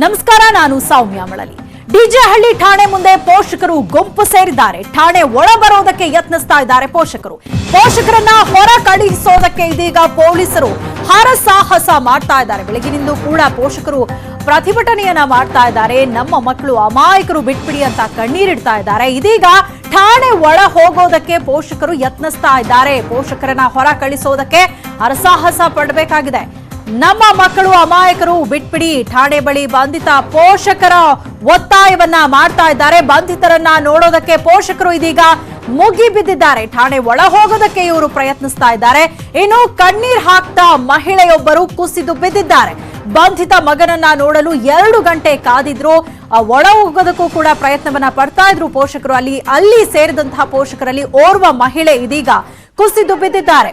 ನಮಸ್ಕಾರ, ನಾನು ಸೌಮ್ಯ ಮಳಲಿ. ಡಿಜೆಹಳ್ಳಿ ಠಾಣೆ ಮುಂದೆ ಪೋಷಕರು ಗುಂಪು ಸೇರಿದ್ದಾರೆ. ಠಾಣೆ ಒಳ ಬರೋದಕ್ಕೆ ಯತ್ನಿಸ್ತಾ ಇದ್ದಾರೆ ಪೋಷಕರು. ಪೋಷಕರನ್ನ ಹೊರ ಕಳುಹಿಸೋದಕ್ಕೆ ಇದೀಗ ಪೊಲೀಸರು ಹರಸಾಹಸ ಮಾಡ್ತಾ ಇದ್ದಾರೆ. ಬೆಳಗಿನಿಂದ ಕೂಡ ಪೋಷಕರು ಪ್ರತಿಭಟನೆಯನ್ನ ಮಾಡ್ತಾ ಇದ್ದಾರೆ. ನಮ್ಮ ಮಕ್ಕಳು ಅಮಾಯಕರು ಬಿಟ್ಬಿಡಿ ಅಂತ ಕಣ್ಣೀರಿಡ್ತಾ ಇದ್ದಾರೆ. ಇದೀಗ ಠಾಣೆ ಒಳ ಹೋಗೋದಕ್ಕೆ ಪೋಷಕರು ಯತ್ನಿಸ್ತಾ ಇದ್ದಾರೆ. ಪೋಷಕರನ್ನ ಹೊರ ಕಳಿಸೋದಕ್ಕೆ ಹರಸಾಹಸ ಪಡಬೇಕಾಗಿದೆ. ನಮ್ಮ ಮಕ್ಕಳು ಅಮಾಯಕರು ಬಿಟ್ಬಿಡಿ. ಠಾಣೆ ಬಳಿ ಬಂಧಿತ ಪೋಷಕರ ಒತ್ತಾಯವನ್ನ ಮಾಡ್ತಾ ಇದ್ದಾರೆ. ಬಂಧಿತರನ್ನ ನೋಡೋದಕ್ಕೆ ಪೋಷಕರು ಇದೀಗ ಮುಗಿ ಬಿದ್ದಿದ್ದಾರೆ. ಠಾಣೆ ಒಳ ಹೋಗೋದಕ್ಕೆ ಇವರು ಪ್ರಯತ್ನಿಸ್ತಾ ಇದ್ದಾರೆ. ಇನ್ನು ಕಣ್ಣೀರ್ ಹಾಕ್ತಾ ಮಹಿಳೆಯೊಬ್ಬರು ಕುಸಿದು ಬಿದ್ದಿದ್ದಾರೆ. ಬಂಧಿತ ಮಗನನ್ನ ನೋಡಲು ಎರಡು ಗಂಟೆ ಕಾದಿದ್ರು. ಒಳ ಹೋಗೋದಕ್ಕೂ ಕೂಡ ಪ್ರಯತ್ನವನ್ನ ಪಡ್ತಾ ಇದ್ರು ಪೋಷಕರು. ಅಲ್ಲಿ ಅಲ್ಲಿ ಸೇರಿದಂತಹ ಪೋಷಕರಲ್ಲಿ ಓರ್ವ ಮಹಿಳೆ ಇದೀಗ ಕುಸಿದು ಬಿದ್ದಿದ್ದಾರೆ.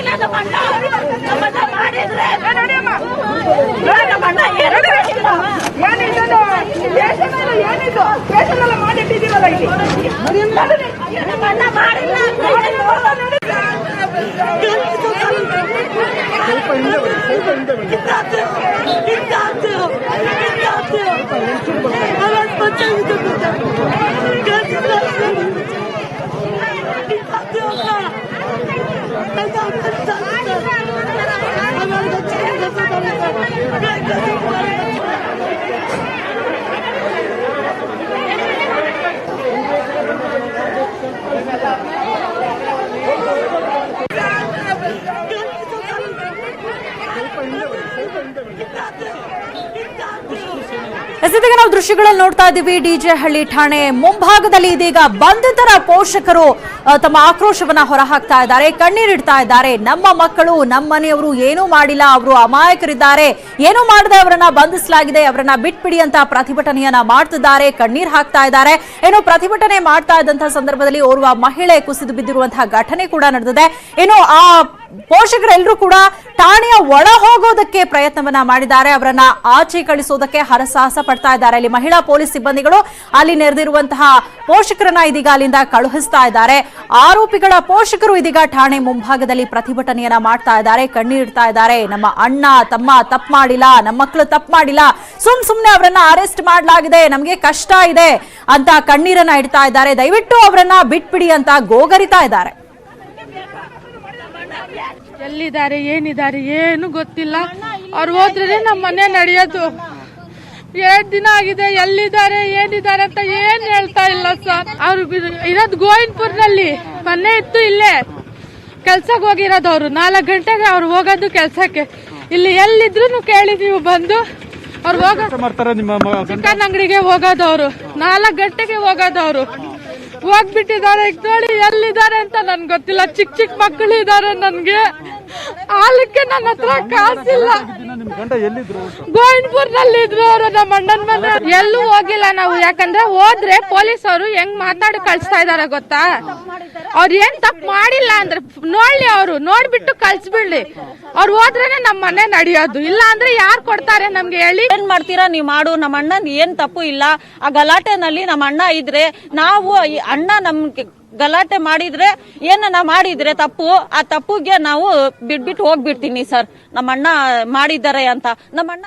ನಮ್ಮ ಅಣ್ಣ ನಮ್ಮನ್ನ ಮಾಡಿದ್ರೆ ನಮ್ಮ ಅಣ್ಣ ಎರಡು ಏನಿದ್ದು ದೇಶದಲ್ಲ ಏನಿದ್ದು ದೇಶದಲ್ಲ ಮಾಡಿಟ್ಟಿದ್ದೀವಲ್ಲ ಇಲ್ಲಿ ನಮ್ಮ ಅಣ್ಣ ಮಾಡಿಲ್ಲ ಸ್ವಲ್ಪ ಹಿಂದೆ ಬನ್ನಿ ಸ್ವಲ್ಪ ಹಿಂದೆ ಬನ್ನಿ ಕಿತ್ತಾತು ಕಿತ್ತಾತು ಕಿತ್ತಾತು ಗಾಡಿ ಅವ್ರ ಕೂರ್ಸಿ ಎಸೆದಿಗೆ ನಾವು ದೃಶ್ಯಗಳಲ್ಲಿ ನೋಡ್ತಾ ಇದ್ದೀವಿ. ಡಿಜೆ ಹಳ್ಳಿ ಠಾಣೆ ಮುಂಭಾಗದಲ್ಲಿ ಇದೀಗ ಬಂಧಿತರ ಪೋಷಕರು ತಮ್ಮ ಆಕ್ರೋಶವನ್ನ ಹೊರಹಾಕ್ತಾ ಇದ್ದಾರೆ ಕಣ್ಣೀರಿಡ್ತಾ ಇದ್ದಾರೆ. ನಮ್ಮ ಮಕ್ಕಳು, ನಮ್ಮ ಮನೆಯವರು ಏನೂ ಮಾಡಿಲ್ಲ. ಅವರು ಅಮಾಯಕರಿದ್ದಾರೆ. ಏನು ಮಾಡದೆ ಅವರನ್ನ ಬಂಧಿಸಲಾಗಿದೆ. ಅವರನ್ನ ಬಿಟ್ಬಿಡಿ ಅಂತ ಪ್ರತಿಭಟನೆಯನ್ನ ಮಾಡ್ತಿದ್ದಾರೆ. ಕಣ್ಣೀರ್ ಹಾಕ್ತಾ ಇದ್ದಾರೆ. ಏನು ಪ್ರತಿಭಟನೆ ಮಾಡ್ತಾ ಇದ್ದಂತಹ ಸಂದರ್ಭದಲ್ಲಿ ಓರ್ವ ಮಹಿಳೆ ಕುಸಿದು ಬಿದ್ದಿರುವಂತಹ ಘಟನೆ ಕೂಡ ನಡೆದಿದೆ. ಏನು ಆ ಪೋಷಕರೆಲ್ಲರೂ ಕೂಡ ಠಾಣೆಯ ಒಳ ಹೋಗೋದಕ್ಕೆ ಪ್ರಯತ್ನವನ್ನ ಮಾಡಿದ್ದಾರೆ. ಅವರನ್ನ ಆಚೆ ಕಳಿಸೋದಕ್ಕೆ ಹರಸಾಹಸ ಪಡ್ತಾ ಇದ್ದಾರೆ. ಅಲ್ಲಿ ಮಹಿಳಾ ಪೊಲೀಸ್ ಸಿಬ್ಬಂದಿಗಳು ಅಲ್ಲಿ ನೆರೆದಿರುವಂತಹ ಪೋಷಕರನ್ನ ಇದೀಗ ಅಲ್ಲಿಂದ ಕಳುಹಿಸ್ತಾ ಇದ್ದಾರೆ. ಆರೋಪಿಗಳ ಪೋಷಕರು ಇದೀಗ ಠಾಣೆ ಮುಂಭಾಗದಲ್ಲಿ ಪ್ರತಿಭಟನೆಯನ್ನ ಮಾಡ್ತಾ ಇದ್ದಾರೆ. ಕಣ್ಣೀಡ್ತಾ ಇದ್ದಾರೆ. ನಮ್ಮ ಅಣ್ಣ, ತಮ್ಮ ತಪ್ಪು ಮಾಡಿಲ್ಲ, ನಮ್ಮ ಮಕ್ಕಳು ತಪ್ಪು ಮಾಡಿಲ್ಲ. ಸುಮ್ ಸುಮ್ನೆ ಅವರನ್ನ ಅರೆಸ್ಟ್ ಮಾಡಲಾಗಿದೆ. ನಮಗೆ ಕಷ್ಟ ಇದೆ ಅಂತ ಕಣ್ಣೀರನ್ನ ಇಡ್ತಾ ಇದ್ದಾರೆ. ದಯವಿಟ್ಟು ಅವರನ್ನ ಬಿಟ್ಬಿಡಿ ಅಂತ ಗೋಗರಿತಾ ಇದ್ದಾರೆ. ಎಲ್ಲಿದ್ದಾರೆ ಏನಿದ್ದಾರೆ ಏನು ಗೊತ್ತಿಲ್ಲ. ಅವ್ರು ಹೋದ್ರೆ ನಮ್ಮ ಮನೆ ನಡೆಯೋದು. ಎರಡ್ ದಿನ ಆಗಿದೆ ಎಲ್ಲಿದ್ದಾರೆ ಏನಿದ್ದಾರೆ ಅಂತ ಏನ್ ಹೇಳ್ತಾ ಇಲ್ಲ ಸರ್. ಅವ್ರು ಇರೋದು ಗೋವಿಂದಪುರ್ನಲ್ಲಿ ಮನೆ ಇತ್ತು ಇಲ್ಲೇ. ಕೆಲ್ಸಕ್ಕೆ ಹೋಗಿರೋದು ಅವ್ರು. ನಾಲ್ಕು ಗಂಟೆಗೆ ಅವ್ರು ಹೋಗೋದು ಕೆಲ್ಸಕ್ಕೆ. ಇಲ್ಲಿ ಎಲ್ಲಿದ್ರು ಕೇಳಿ ನೀವು ಬಂದು. ಅವ್ರು ಹೋಗೋದು ಚಿಕನ್ ಅಂಗಡಿಗೆ ಹೋಗೋದು ಅವರು. ನಾಲ್ಕು ಗಂಟೆಗೆ ಹೋಗೋದು ಅವರು. ಹೋಗ್ಬಿಟ್ಟಿದ್ದಾರೆ ನೋಡಿ ಎಲ್ಲಿದ್ದಾರೆ ಅಂತ ನನ್ಗೆ ಗೊತ್ತಿಲ್ಲ. ಚಿಕ್ಕ ಚಿಕ್ಕ ಮಕ್ಕಳು ಇದ್ದಾರೆ ನನ್ಗೆ. ಹಾಲಕ್ಕೆ ನನ್ನ ಹತ್ರ ಕಾಸಿಲ್ಲ. ಗೋವಿಂದಪುರ್ನಲ್ಲಿ ಇದ್ರು ಅವರು ನಮ್ಮ ಅಣ್ಣನ ಮನೆ. ಎಲ್ಲೂ ಹೋಗಿಲ್ಲ ನಾವು. ಯಾಕಂದ್ರೆ ಹೋದ್ರೆ ಪೊಲೀಸ್ ಅವರು ಹೆಂಗ್ ಮಾತಾಡಿ ಕಳ್ಸ್ತಾ ಇದಾರ ಗೊತ್ತಾ? ಅವ್ರು ಏನ್ ತಪ್ಪು ಮಾಡಿಲ್ಲ ಅಂದ್ರೆ ನೋಡ್ಲಿ ಅವರು. ನೋಡ್ಬಿಟ್ಟು ಕಳ್ಸ್ಬಿಡ್ಲಿ. ಅವ್ರು ಹೋದ್ರೇನೆ ನಮ್ಮ ಮನೆ ನಡೆಯೋದು. ಇಲ್ಲ ಅಂದ್ರೆ ಯಾರು ಕೊಡ್ತಾರೆ ನಮ್ಗೆ ಹೇಳಿ? ಏನ್ ಮಾಡ್ತೀರಾ? ನೀವು ಮಾಡು. ನಮ್ಮ ಅಣ್ಣನ್ ಏನ್ ತಪ್ಪು ಇಲ್ಲ. ಆ ಗಲಾಟೆನಲ್ಲಿ ನಮ್ಮ ಅಣ್ಣ ಇದ್ರೆ ನಾವು ಈ ಅಣ್ಣ ನಮ್ಗೆ ಗಲಾಟೆ ಮಾಡಿದ್ರೆ ಏನನ್ನ ಮಾಡಿದ್ರೆ ತಪ್ಪು? ಆ ತಪ್ಪುಗೆ ನಾವು ಬಿಟ್ಬಿಟ್ಟು ಹೋಗ್ಬಿಡ್ತೀನಿ ಸರ್. ನಮ್ಮ ಅಣ್ಣ ಮಾಡಿದ್ದಾರೆ ಅಂತ. ನಮ್ಮ ಅಣ್ಣ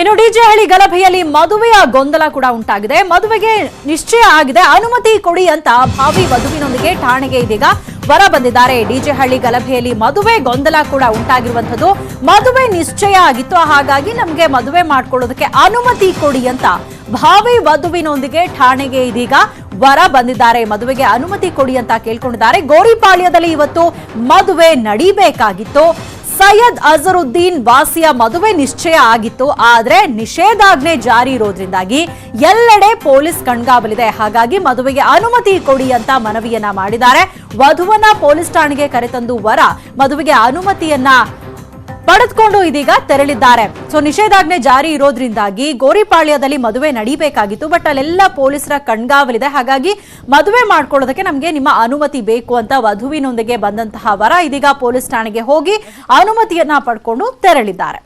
ಇನ್ನು ಡಿಜೆ ಹಳ್ಳಿ ಗಲಭೆಯಲ್ಲಿ ಮದುವೆಯ ಗೊಂದಲ ಕೂಡ ಉಂಟಾಗಿದೆ. ಮದುವೆಗೆ ನಿಶ್ಚಯ ಆಗಿದೆ. ಅನುಮತಿ ಕೊಡಿ ಅಂತ ಭಾವಿ ವಧುವಿನೊಂದಿಗೆ ಠಾಣೆಗೆ ಇದೀಗ ಬರ ಬಂದಿದ್ದಾರೆ. ಡಿಜೆ ಹಳ್ಳಿ ಗಲಭೆಯಲ್ಲಿ ಮದುವೆ ಗೊಂದಲ ಕೂಡ ಉಂಟಾಗಿರುವಂಥದ್ದು. ಮದುವೆ ನಿಶ್ಚಯ ಆಗಿತ್ತು. ಹಾಗಾಗಿ ನಮಗೆ ಮದುವೆ ಮಾಡ್ಕೊಳ್ಳೋದಕ್ಕೆ ಅನುಮತಿ ಕೊಡಿ ಅಂತ ಭಾವಿ ವಧುವಿನೊಂದಿಗೆ ಠಾಣೆಗೆ ಇದೀಗ ವರ ಬಂದಿದ್ದಾರೆ. ಮದುವೆಗೆ ಅನುಮತಿ ಕೊಡಿ ಅಂತ ಕೇಳ್ಕೊಂಡಿದ್ದಾರೆ. ಗೋರಿಪಾಳ್ಯದಲ್ಲಿ ಇವತ್ತು ಮದುವೆ ನಡೀಬೇಕಾಗಿತ್ತು. ಸೈಯದ್ ಅಜರುದ್ದೀನ್ ವಾಸಿಯ ಮದುವೆ ನಿಶ್ಚಯ ಆಗಿತ್ತು. ಆದ್ರೆ ನಿಷೇಧಾಜ್ಞೆ ಜಾರಿ ಇರೋದ್ರಿಂದಾಗಿ ಎಲ್ಲೆಡೆ ಪೊಲೀಸ್ ಕಣ್ಗಾವಲಿದೆ. ಹಾಗಾಗಿ ಮದುವೆಗೆ ಅನುಮತಿ ಕೊಡಿ ಅಂತ ಮನವಿಯನ್ನ ಮಾಡಿದ್ದಾರೆ. ವಧುವನ್ನ ಪೊಲೀಸ್ ಠಾಣೆಗೆ ಕರೆತಂದು ವರ ಮದುವೆಗೆ ಅನುಮತಿಯನ್ನ ಪಡೆದುಕೊಂಡು ಇದೀಗ ತೆರಳಿದ್ದಾರೆ. ಸೊ ನಿಷೇಧಾಜ್ಞೆ ಜಾರಿ ಇರೋದ್ರಿಂದಾಗಿ ಗೋರಿಪಾಳ್ಯದಲ್ಲಿ ಮದುವೆ ನಡೀಬೇಕಾಗಿತ್ತು. ಬಟ್ ಅಲ್ಲೆಲ್ಲ ಪೊಲೀಸರ ಕಣ್ಗಾವಲಿದೆ. ಹಾಗಾಗಿ ಮದುವೆ ಮಾಡ್ಕೊಳ್ಳೋದಕ್ಕೆ ನಮಗೆ ನಿಮ್ಮ ಅನುಮತಿ ಬೇಕು ಅಂತ ವಧುವಿನೊಂದಿಗೆ ಬಂದಂತಹ ವರ ಇದೀಗ ಪೊಲೀಸ್ ಠಾಣೆಗೆ ಹೋಗಿ ಅನುಮತಿಯನ್ನ ಪಡ್ಕೊಂಡು ತೆರಳಿದ್ದಾರೆ.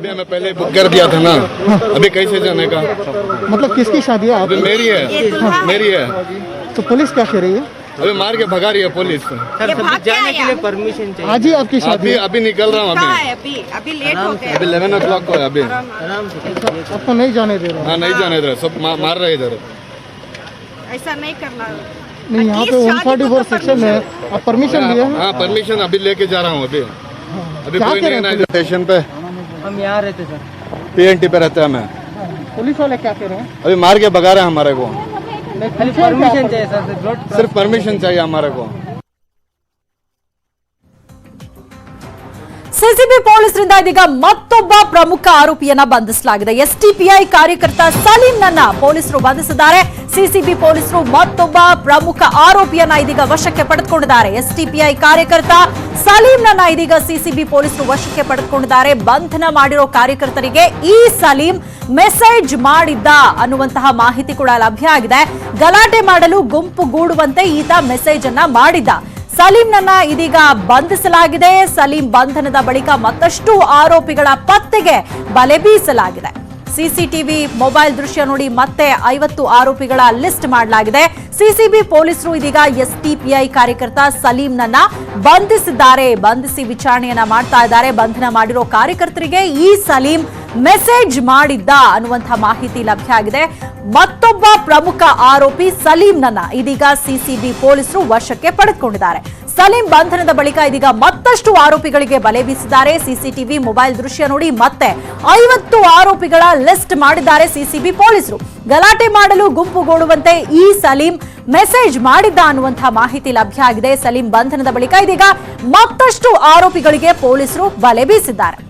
अभी हमें पहले बुक कर दिया था ना। अभी कैसे जाने का? मतलब किसकी शादी है? अभी मेरी है। मेरी है। तो पुलिस क्या कह रही है? अभी मार के भगा रही है पुलिस। जाने के लिए परमिशन चाहिए। आज ही आपकी शादी अभी है। अभी निकल रहा हूँ अभी। अभी? अभी लेट हो गया। अभी इलेवन ओ क्लॉक को है अभी। आपको नहीं जाने दे रहा। हाँ नहीं जाने इधर सब मार रहे इधर। ऐसा नहीं करना। नहीं यहाँ पे वन फोर्टी फोर सेक्शन है। आप परमिशन लिए हैं? हाँ परमिशन अभी लेके जा रहा हूँ अभी। अभी कोई नहीं रहे स्टेशन पे। हम यहाँ रहते सर। पी एन टी पे रहते हैं हमें। पुलिस वाले क्या कह रहे हैं? अभी मार के भगा रहे हैं हमारे को। खाली हैं परमिशन चाहिए सर रोड सिर्फ़ परमिशन चाहिए हमारे को। ಸಿಸಿಬಿ ಪೊಲೀಸರಿಂದ ಇದೀಗ ಮತ್ತೊಬ್ಬ ಪ್ರಮುಖ ಆರೋಪಿಯನ್ನ ಬಂಧಿಸಲಾಗಿದೆ. ಎಸ್ಟಿಪಿಐ ಕಾರ್ಯಕರ್ತ ಸಲೀಂನನ್ನ ಪೊಲೀಸರು ಬಂಧಿಸಿದ್ದಾರೆ. ಸಿಸಿಬಿ ಪೊಲೀಸರು ಮತ್ತೊಬ್ಬ ಪ್ರಮುಖ ಆರೋಪಿಯನ್ನ ಇದೀಗ ವಶಕ್ಕೆ ಪಡೆದುಕೊಂಡಿದ್ದಾರೆ. ಎಸ್ಟಿಪಿಐ ಕಾರ್ಯಕರ್ತ ಸಲೀಂನನ್ನ ಇದೀಗ ಸಿಸಿಬಿ ಪೊಲೀಸರು ವಶಕ್ಕೆ ಪಡೆದುಕೊಂಡಿದ್ದಾರೆ. ಬಂಧನ ಮಾಡಿರೋ ಕಾರ್ಯಕರ್ತರಿಗೆ ಈ ಸಲೀಂ ಮೆಸೇಜ್ ಮಾಡಿದ್ದ ಅನ್ನುವಂತಹ ಮಾಹಿತಿ ಕೂಡ ಲಭ್ಯ ಆಗಿದೆ. ಗಲಾಟೆ ಮಾಡಲು ಗುಂಪು ಗೂಡುವಂತೆ ಈತ ಮೆಸೇಜ್ ಅನ್ನ ಮಾಡಿದ್ದ. ಸಲೀಂನನ್ನ ಇದೀಗ ಬಂಧಿಸಲಾಗಿದೆ. ಸಲೀಂ ಬಂಧನದ ಬಳಿಕ ಮತ್ತಷ್ಟು ಆರೋಪಿಗಳ ಪತ್ತೆಗೆ ಬಲೆ ಬೀಸಲಾಗಿದೆ. ಸಿಸಿಟಿವಿ ಮೊಬೈಲ್ ದೃಶ್ಯ ನೋಡಿ ಮತ್ತೆ ಐವತ್ತು ಆರೋಪಿಗಳ ಲಿಸ್ಟ್ ಮಾಡಲಾಗಿದೆ. ಸಿಸಿಬಿ ಪೊಲೀಸರು ಇದೀಗ ಎಸ್ಟಿಪಿಐ ಕಾರ್ಯಕರ್ತ ಸಲೀಂನನ್ನ ಬಂಧಿಸಿದ್ದಾರೆ. ಬಂಧಿಸಿ ವಿಚಾರಣೆಯನ್ನ ಮಾಡ್ತಾ ಇದ್ದಾರೆ. ಬಂಧನ ಮಾಡಿರೋ ಕಾರ್ಯಕರ್ತರಿಗೆ ಈ ಸಲೀಂ ಮೆಸೇಜ್ ಮಾಡಿದ್ದ ಅನ್ನುವಂತಹ ಮಾಹಿತಿ ಲಭ್ಯ ಆಗಿದೆ. ಮತ್ತೊಬ್ಬ ಪ್ರಮುಖ ಆರೋಪಿ ಸಲೀಂನನ್ನ ಇದೀಗ ಸಿಸಿಬಿ ಪೊಲೀಸರು ವಶಕ್ಕೆ ಪಡೆದುಕೊಂಡಿದ್ದಾರೆ. ಸಲೀಂ ಬಂಧನದ ಬಳಿಕ ಇದೀಗ ಮತ್ತಷ್ಟು ಆರೋಪಿಗಳಿಗೆ ಬಲೆ ಬೀಸಿದ್ದಾರೆ. ಸಿಸಿಟಿವಿ ಮೊಬೈಲ್ ದೃಶ್ಯ ನೋಡಿ ಮತ್ತೆ ಐವತ್ತು ಆರೋಪಿಗಳ ಲಿಸ್ಟ್ ಮಾಡಿದ್ದಾರೆ ಸಿಸಿಬಿ ಪೊಲೀಸರು. ಗಲಾಟೆ ಮಾಡಲು ಗುಂಪುಗೂಡುವಂತೆ ಈ ಸಲೀಂ ಮೆಸೇಜ್ ಮಾಡಿದ್ದ ಅನ್ನುವಂತಹ ಮಾಹಿತಿ ಲಭ್ಯ ಆಗಿದೆ. ಸಲೀಂ ಬಂಧನದ ಬಳಿಕ ಇದೀಗ ಮತ್ತಷ್ಟು ಆರೋಪಿಗಳಿಗೆ ಪೊಲೀಸರು ಬಲೆ ಬೀಸಿದ್ದಾರೆ.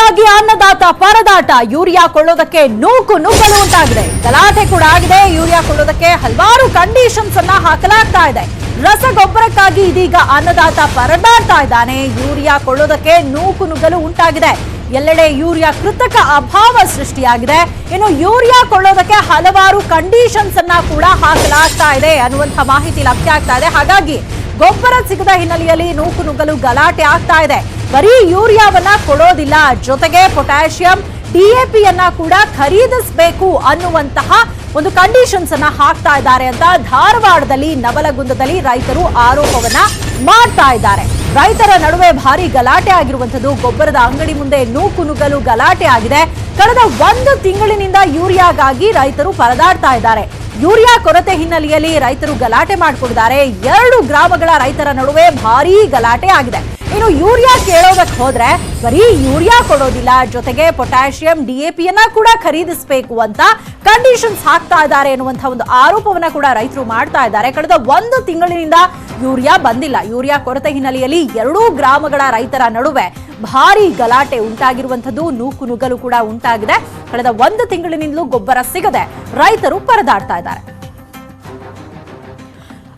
ರಸಗೊಬ್ಬರಕ್ಕಾಗಿ ಅನ್ನದಾತ ಪರದಾಟ ಯೂರಿಯಾ ಕೊಳ್ಳೋದಕ್ಕೆ ನೂಕು ನುಗ್ಗಲು ಉಂಟಾಗಿದೆ. ಗಲಾಟೆ ಕೂಡ ಆಗಿದೆ. ಯೂರಿಯಾ ಕೊಳ್ಳೋದಕ್ಕೆ ಹಲವಾರು ಕಂಡೀಷನ್ಸ್ ಅನ್ನ ಹಾಕಲಾಗ್ತಾ ಇದೆ. ರಸಗೊಬ್ಬರಕ್ಕಾಗಿ ಇದೀಗ ಅನ್ನದಾತ ಪರದಾಡ್ತಾ ಇದ್ದಾನೆ. ಯೂರಿಯಾ ಕೊಳ್ಳೋದಕ್ಕೆ ನೂಕು ನುಗ್ಗಲು ಉಂಟಾಗಿದೆ. ಎಲ್ಲೆಡೆ ಯೂರಿಯಾ ಕೃತಕ ಅಭಾವ ಸೃಷ್ಟಿಯಾಗಿದೆ. ಇನ್ನು ಯೂರಿಯಾ ಕೊಳ್ಳೋದಕ್ಕೆ ಹಲವಾರು ಕಂಡೀಷನ್ಸ್ ಅನ್ನ ಕೂಡ ಹಾಕಲಾಗ್ತಾ ಇದೆ. ಅನ್ನುವಂಥ ಮಾಹಿತಿ ಲಭ್ಯ ಆಗ್ತಾ ಇದೆ. ಹಾಗಾಗಿ ಗೊಬ್ಬರ ಸಿಗದ ಹಿನ್ನೆಲೆಯಲ್ಲಿ ನೂಕು ನುಗ್ಗಲು ಗಲಾಟೆ ಆಗ್ತಾ ಇದೆ. ಬರೀ ಯೂರಿಯಾವನ್ನ ಕೊಡೋದಿಲ್ಲ. ಜೊತೆಗೆ ಪೊಟ್ಯಾಷಿಯಂ ಡಿಎಪಿಯನ್ನ ಕೂಡ ಖರೀದಿಸಬೇಕು ಅನ್ನುವಂತಹ ಒಂದು ಕಂಡೀಷನ್ಸ್ ಅನ್ನ ಹಾಕ್ತಾ ಇದ್ದಾರೆ ಅಂತ ಧಾರವಾಡದಲ್ಲಿ ನವಲಗುಂದದಲ್ಲಿ ರೈತರು ಆರೋಪವನ್ನ ಮಾಡ್ತಾ ಇದ್ದಾರೆ. ರೈತರ ನಡುವೆ ಭಾರಿ ಗಲಾಟೆ ಆಗಿರುವಂತದ್ದು ಗೊಬ್ಬರದ ಅಂಗಡಿ ಮುಂದೆ ನೂಕು ನುಗ್ಗಲು ಗಲಾಟೆ ಆಗಿದೆ. ಕಳೆದ ಒಂದು ತಿಂಗಳಿನಿಂದ ಯೂರಿಯಾಗಾಗಿ ರೈತರು ಪರದಾಡ್ತಾ ಇದ್ದಾರೆ. ಯೂರಿಯಾ ಕೊರತೆ ಹಿನ್ನೆಲೆಯಲ್ಲಿ ರೈತರು ಗಲಾಟೆ ಮಾಡಿಕೊಂಡಿದ್ದಾರೆ. ಎರಡು ಗ್ರಾಮಗಳ ರೈತರ ನಡುವೆ ಭಾರೀ ಗಲಾಟೆ ಆಗಿದೆ. ಇನ್ನು ಯೂರಿಯಾ ಕೇಳೋದಕ್ಕೆ ಹೋದ್ರೆ ಬರೀ ಯೂರಿಯಾ ಕೊಡೋದಿಲ್ಲ, ಜೊತೆಗೆ ಪೊಟ್ಯಾಷಿಯಂ, ಡಿ ಎ ಪಿಯನ್ನ ಕೂಡ ಖರೀದಿಸಬೇಕು ಅಂತ ಕಂಡೀಷನ್ಸ್ ಹಾಕ್ತಾ ಇದ್ದಾರೆ ಎನ್ನುವಂತಹ ಒಂದು ಆರೋಪವನ್ನ ಕೂಡ ರೈತರು ಮಾಡ್ತಾ ಇದ್ದಾರೆ. ಕಳೆದ ಒಂದು ತಿಂಗಳಿನಿಂದ ಯೂರಿಯಾ ಬಂದಿಲ್ಲ. ಯೂರಿಯಾ ಕೊರತೆ ಹಿನ್ನೆಲೆಯಲ್ಲಿ ಎರಡೂ ಗ್ರಾಮಗಳ ರೈತರ ನಡುವೆ ಭಾರಿ ಗಲಾಟೆ ಉಂಟಾಗಿರುವಂತದ್ದು ನೂಕು ನುಗ್ಗಲು ಕೂಡ ಉಂಟಾಗಿದೆ. ಕಳೆದ ಒಂದು ತಿಂಗಳಿನಿಂದಲೂ ಗೊಬ್ಬರ ಸಿಗದೆ ರೈತರು ಪರದಾಡ್ತಾ ಇದ್ದಾರೆ.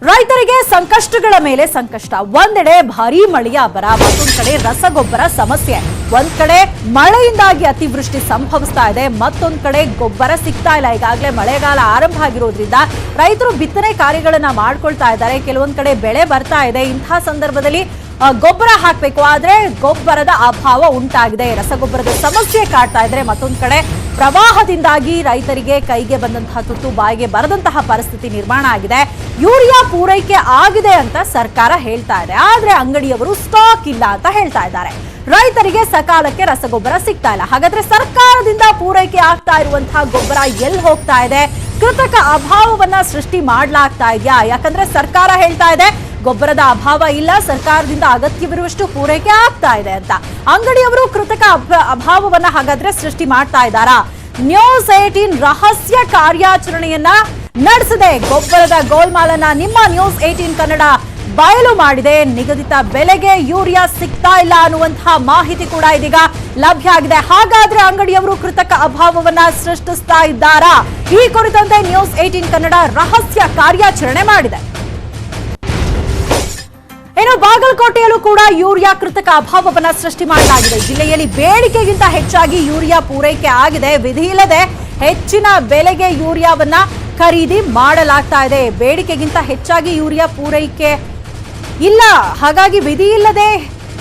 ರೈತರಿಗೆ ಸಂಕಷ್ಟಗಳ ಮೇಲೆ ಸಂಕಷ್ಟ. ಒಂದೆಡೆ ಭಾರೀ ಮಳೆಯ ಅಬ್ಬರ ಮತ್ತೊಂದು ಕಡೆ ರಸಗೊಬ್ಬರ ಸಮಸ್ಯೆ. ಒಂದ್ ಕಡೆ ಮಳೆಯಿಂದಾಗಿ ಅತಿವೃಷ್ಟಿ ಸಂಭವಿಸ್ತಾ ಇದೆ, ಮತ್ತೊಂದ್ ಕಡೆ ಗೊಬ್ಬರ ಸಿಗ್ತಾ ಇಲ್ಲ. ಈಗಾಗಲೇ ಮಳೆಗಾಲ ಆರಂಭ ಆಗಿರೋದ್ರಿಂದ ರೈತರು ಬಿತ್ತನೆ ಕಾರ್ಯಗಳನ್ನ ಮಾಡ್ಕೊಳ್ತಾ ಇದ್ದಾರೆ. ಕೆಲವೊಂದ್ ಕಡೆ ಬೆಳೆ ಬರ್ತಾ ಇದೆ. ಇಂತಹ ಸಂದರ್ಭದಲ್ಲಿ ಗೊಬ್ಬರ ಹಾಕಬೇಕು. ಆದ್ರೆ ಗೊಬ್ಬರದ ಅಭಾವ ಉಂಟಾಗಿದೆ. ರಸಗೊಬ್ಬರದ ಸಮಸ್ಯೆ ಕಾಡ್ತಾ ಇದ್ರೆ ಮತ್ತೊಂದ್ ಕಡೆ ಪ್ರವಾಹದಿಂದಾಗಿ ರೈತರಿಗೆ ಕೈಗೆ ಬಂದಂತಹ ತುತ್ತು ಬಾಯಿಗೆ ಬರದಂತಹ ಪರಿಸ್ಥಿತಿ ನಿರ್ಮಾಣ ಆಗಿದೆ. ಯೂರಿಯಾ ಪೂರೈಕೆ ಆಗಿದೆ ಅಂತ ಸರ್ಕಾರ ಹೇಳ್ತಾ ಇದೆ. ಆದ್ರೆ ಅಂಗಡಿಯವರು ಸ್ಟಾಕ್ ಇಲ್ಲ ಅಂತ ಹೇಳ್ತಾ ಇದ್ದಾರೆ. ರೈತರಿಗೆ ಸಕಾಲಕ್ಕೆ ರಸಗೊಬ್ಬರ ಸಿಗ್ತಾ ಇಲ್ಲ. ಹಾಗಾದ್ರೆ ಸರ್ಕಾರದಿಂದ ಪೂರೈಕೆ ಆಗ್ತಾ ಇರುವಂತಹ ಗೊಬ್ಬರ ಎಲ್ಲಿ ಹೋಗ್ತಾ ಇದೆ? ಕೃತಕ ಅಭಾವವನ್ನ ಸೃಷ್ಟಿ ಮಾಡ್ಲಾಗ್ತಾ ಇದೆಯಾ? ಯಾಕಂದ್ರೆ ಸರ್ಕಾರ ಹೇಳ್ತಾ ಇದೆ ಗೊಬ್ಬರದ ಅಭಾವ ಇಲ್ಲ, ಸರ್ಕಾರದಿಂದ ಅಗತ್ಯವಿರುವಷ್ಟು ಪೂರೈಕೆ ಆಗ್ತಾ ಇದೆ ಅಂತ. ಅಂಗಡಿಯವರು ಕೃತಕ ಅಭ- ಅಭಾವವನ್ನ ಹಾಗಾದ್ರೆ ಸೃಷ್ಟಿ ಮಾಡ್ತಾ ಇದ್ದಾರಾ? ನ್ಯೂಸ್ ಏಟೀನ್ ರಹಸ್ಯ ಕಾರ್ಯಾಚರಣೆಯನ್ನ ನಡೆಸಿದೆ. ಗೊಬ್ಬರದ ಗೋಲ್ಮಾಲನ್ನ ನಿಮ್ಮ ನ್ಯೂಸ್ ಏಟೀನ್ ಕನ್ನಡ ಬಯಲು ಮಾಡಿದೆ. ನಿಗದಿತ ಬೆಲೆಗೆ ಯೂರಿಯಾ ಸಿಗ್ತಾ ಇಲ್ಲ ಅನ್ನುವಂತಹ ಮಾಹಿತಿ ಕೂಡ ಇದೀಗ ಲಭ್ಯ ಆಗಿದೆ. ಹಾಗಾದ್ರೆ ಅಂಗಡಿಯವರು ಕೃತಕ ಅಭಾವವನ್ನ ಸೃಷ್ಟಿಸ್ತಾ ಇದ್ದಾರಾ? ಈ ಕುರಿತಂತೆ ನ್ಯೂಸ್ ಏಟೀನ್ ಕನ್ನಡ ರಹಸ್ಯ ಕಾರ್ಯಾಚರಣೆ ಮಾಡಿದೆ. ಇನ್ನು ಬಾಗಲಕೋಟೆಯಲ್ಲೂ ಕೂಡ ಯೂರಿಯಾ ಕೃತಕ ಅಭಾವವನ್ನ ಸೃಷ್ಟಿ ಮಾಡಲಾಗಿದೆ. ಜಿಲ್ಲೆಯಲ್ಲಿ ಬೇಡಿಕೆಗಿಂತ ಹೆಚ್ಚಾಗಿ ಯೂರಿಯಾ ಪೂರೈಕೆ ಆಗಿದೆ. ವಿಧಿ ಇಲ್ಲದೆ ಹೆಚ್ಚಿನ ಬೆಲೆಗೆ ಯೂರಿಯಾವನ್ನ ಖರೀದಿ ಮಾಡಲಾಗ್ತಾ ಇದೆ. ಬೇಡಿಕೆಗಿಂತ ಹೆಚ್ಚಾಗಿ ಯೂರಿಯಾ ಪೂರೈಕೆ ಇಲ್ಲ. ಹಾಗಾಗಿ ವಿಧಿ ಇಲ್ಲದೆ